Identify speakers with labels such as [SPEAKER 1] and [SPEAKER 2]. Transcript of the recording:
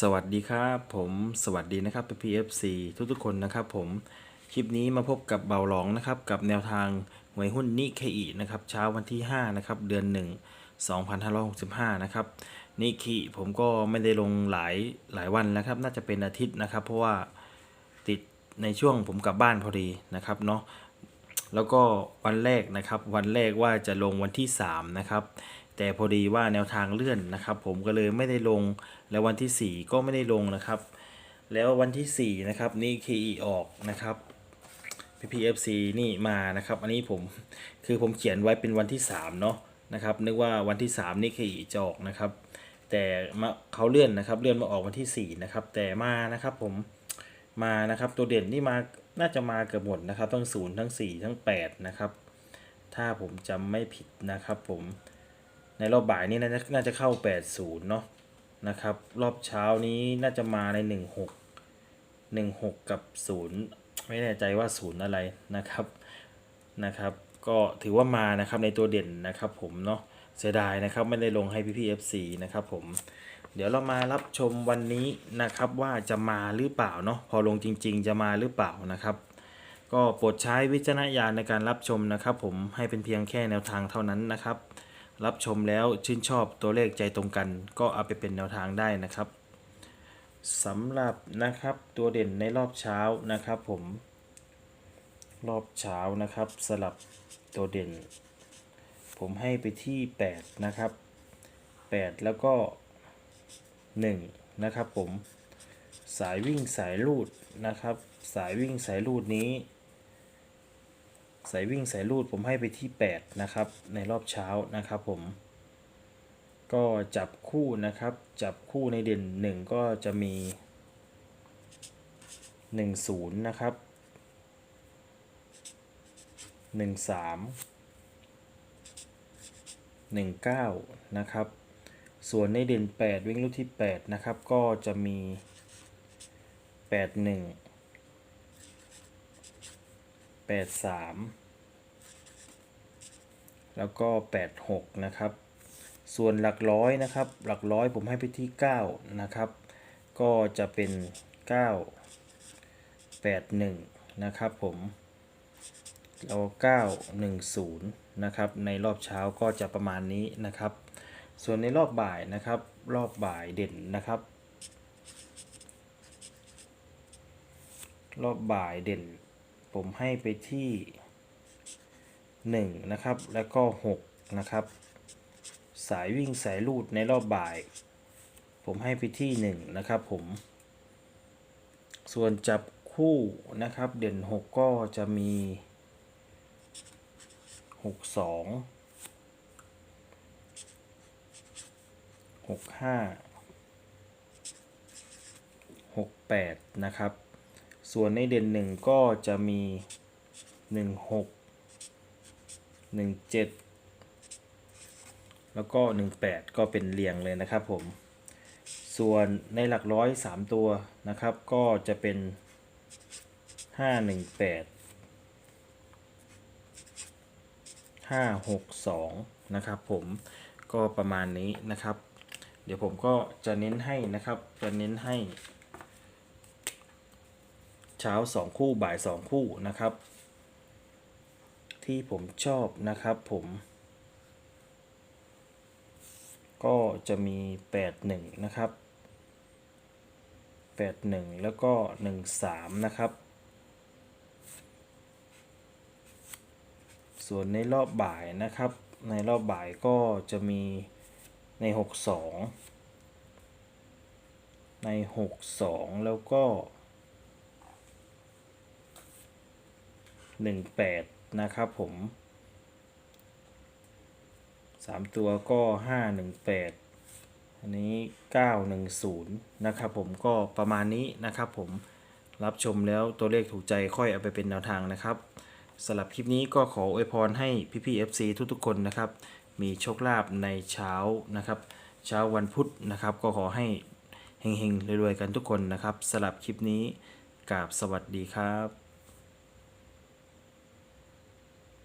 [SPEAKER 1] สวัสดีครับผมสวัสดีนะครับพีเอฟซีทุกๆคนนะครับผมคลิปนี้มาพบกับเบาหลองนะครับกับแนวทางหวยหุ้นนิเคอีนะครับเช้าวันที่5นะครับเดือน 1 2565นะครับนิเคผมก็ไม่ได้ลงหลายหลายวันแล้วครับ น่าจะเป็นอาทิตย์นะครับ เพราะว่าติดในช่วงผมกลับบ้านพอดีนะครับเนาะแล้วก็วันแรกนะครับ วันแรกว่าจะลงวันที่ 3 นะครับ แต่พอดีว่าแนวทางเลื่อนนะครับ ผมก็เลยไม่ได้ลงแล้ววันที่ 4 ก็ไม่ได้ลงนะครับ แล้ววันที่4นะครับนี่ KE ออกนะครับ PPFC นี่มานะครับ อันนี้ผมคือผมเขียนไว้เป็นวันที่3เนาะนะครับ นึกว่าวันที่ 3 นี่ KE จะออกนะครับ แต่มาเขาเลื่อนนะครับ เลื่อนมาออกวันที่ 4 นะครับ แต่มานะครับผมมานะครับตัวเด่นที่มาน่าจะมาเกือบหมดนะครับทั้งศูนย์ทั้ง 4 ทั้ง 8 นะครับ ถ้าผมจำไม่ผิดนะครับผม ในรอบบ่ายนี้น่าจะน่าจะเข้า 80 เนาะนะครับ รอบเช้านี้น่าจะมาใน 16 16 กับ 0 ไม่แน่ใจว่า 0 อะไรนะครับนะครับ ก็ถือว่ามานะครับในตัวเด่นนะครับผมเนาะเสียดายนะครับไม่ได้ลงให้พี่พีเอฟซีนะครับผมเดี๋ยวเรามารับชมวันนี้นะครับว่าจะมาหรือเปล่าเนาะพอลงจริง ๆ จะมาหรือเปล่านะครับก็โปรดใช้วิจารณญาณในการรับชมนะครับ ผมให้เป็นเพียงแค่แนวทางเท่านั้นนะครับ รับชมแล้วชื่นชอบตัวเลขใจตรงกัน ก็เอาไปเป็นแนวทางได้นะครับสำหรับนะครับตัวเด่นในรอบเช้านะครับผม รอบเช้านะครับสลับตัวเด่น ผมให้ไปที่ 8 นะครับ 8 แล้วก็ 1 นะครับผมสายวิ่งสายลูดนะครับ สายวิ่งสายลูดนี้ สายวิ่งสายลูดผมให้ไปที่ 8 นะครับ ในรอบเช้านะครับผม ก็จับคู่นะครับ จับคู่ในเด่น 1 ก็จะมี 10 นะครับ 13 19 นะครับ ส่วนในเด่น 8 วิ่งลูกที่ 8 นะครับ ก็จะมี 81 83แล้วก็86นะครับ ส่วนหลักร้อยนะครับ หลักร้อยผมให้ไปที่9นะครับ ก็จะเป็น9 81นะครับผมแล้ว910นะครับ ในรอบเช้าก็จะประมาณนี้นะครับ ส่วนในรอบบ่ายนะครับ รอบบ่ายเด่นนะครับ รอบบ่ายเด่น ผมให้ไปที่ 1 นะครับ แล้วก็ 6 นะครับ สายวิ่งสายลูดในรอบบ่าย ผมให้ไปที่ 1 นะครับผม ส่วนจับคู่นะครับ เด่น 6 ก็จะมีหกสองหกห้าหกแปดนะครับ ส่วนในเด่นหนึ่งก็จะมีหนึ่งหกหนึ่งเจ็ดแล้วก็หนึ่งแปดก็เป็นเรียงเลยนะครับผม ส่วนในหลักร้อยสามตัวนะครับ ก็จะเป็นห้าหนึ่งแปด562นะครับผมก็ประมาณนี้นะครับ เดี๋ยวผมก็จะเน้นให้นะครับ จะเน้นให้ ช้า 2 คู่บ่าย 2 คู่นะครับ ที่ผมชอบนะครับผม ก็จะมี 81 นะครับ 81 แล้วก็ 13 นะครับ ส่วนในรอบบ่ายนะครับ ในรอบบ่ายก็จะมีใน 62 ใน 62 แล้วก็ 18 นะครับผม 3 ตัวก็ 518 อันนี้ 910 นะครับผมก็ประมาณนี้นะครับผมรับชมแล้วตัวเลขถูกใจค่อยเอาไปเป็นแนวทางนะครับสำหรับคลิปนี้ก็ขออวยพรให้พี่ๆ FC ทุกๆคนนะครับ มีโชคลาภในเช้านะครับ เช้าวันพุธนะครับ ก็ขอให้เฮงๆรวยๆกันทุกคนนะครับสำหรับคลิปนี้กราบสวัสดีครับ